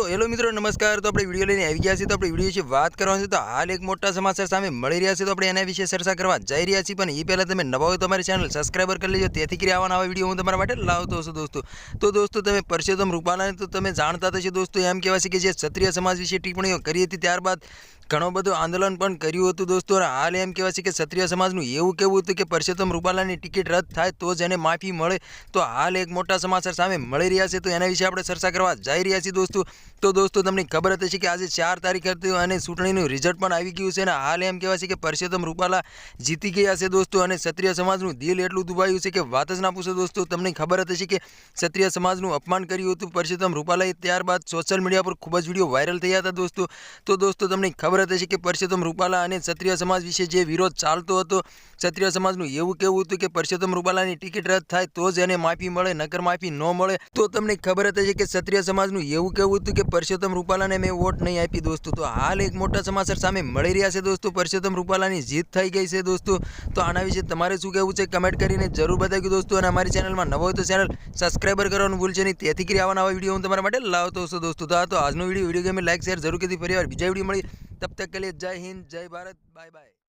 તો હેલો મિત્રો, નમસ્કાર. તો આપણે વીડિયો લઈને આવી ગયા છીએ. તો આપણે વીડિયો વિશે વાત કરવાની છે. તો હાલ એક મોટા સમાચાર સામે મળી રહ્યા છે. તો આપણે એના વિશે ચર્ચા કરવા જઈ રહ્યા છીએ. પણ એ પહેલાં તમે નવા હોય તો અમારી ચેનલ સબસ્ક્રાઈબર કરી લેજો. તેથી કરી આવા વીડિયો હું તમારા માટે લાવતો છું દોસ્તો. તો દોસ્તો, તમે પરસોત્તમ રૂપાલાને તો તમે જાણતા થશે દોસ્તો. એમ કહેવાય છે કે જે ક્ષત્રિય સમાજ વિશે ટિપ્પણીઓ કરી હતી, ત્યારબાદ ઘણો બધો આંદોલન પણ કર્યું હતું દોસ્તો. અને હાલ એમ કહેવાય છે કે ક્ષત્રિય સમાજનું એવું કહેવું હતું કે પરસોત્તમ રૂપાલાની ટિકિટ રદ થાય તો જ એને માફી મળે. તો હાલ એક મોટા સમાચાર સામે મળી રહ્યા છે. તો એના વિશે આપણે ચર્ચા કરવા જઈ રહ્યા છીએ દોસ્તો. તો દોસ્તો, તમને ખબર હતી હશે કે આજે ચાર તારીખ હતી અને ચૂંટણીનું રિઝલ્ટ પણ આવી ગયું છે. અને હાલ એમ કહેવાય છે કે પરસોત્તમ રૂપાલા જીતી ગયા છે દોસ્તો. અને ક્ષત્રિય સમાજનું દિલ એટલું દુભાયું છે કે વાત જ ના પૂછો દોસ્તો. તમને ખબર હતી છે કે ક્ષત્રિય સમાજનું અપમાન કર્યું હતું પરસોત્તમ રૂપાલાએ ત્યારબાદ સોશિયલ મીડિયા પર ખૂબ જ વીડિયો વાયરલ થયા હતા દોસ્તો. તો દોસ્તો, તમને ખબર જ હશે કે પરસોત્તમ રૂપાલા અને ક્ષત્રિય સમાજ વિશે જે વિરોધ ચાલતો હતો, ક્ષત્રિય સમાજનું એવું કહેવું હતું કે પરસોત્તમ રૂપાલાની ટિકિટ રદ થાય તો જ એને માફી મળે, નકર માફી ન મળે. તો તમને ખબર હતી કે ક્ષત્રિય સમાજનું એવું કહેવું હતું કે પરસોત્તમ રૂપાલાને મેં વોટ નહીં આપી દોસ્તો. તો હાલ એક મોટા સમાચાર સામે મળી રહ્યા છે દોસ્તો. પરસોત્તમ રૂપાલાની જીત થઈ ગઈ છે દોસ્તો. તો આના વિશે તમારે શું કહેવું છે કમેન્ટ કરીને જરૂર બતાવ્યું દોસ્તો. અને અમારી ચેનલમાં નવો હોય તો ચેનલ સબસ્ક્રાઈબર કરવાનું ભૂલશે નહીં. તેથી કરી આવા વીડિયો હું તમારા માટે લાવતો છું દોસ્તો. તો આ તો આજનો વીડિયો. વીડિયો ગમે લાઈક, શેર જરૂર કીધી ફરી વાર બીજા વીડિયો મળી. તબ તક કે લીએ જય હિન્દ જય ભારત બાય બાય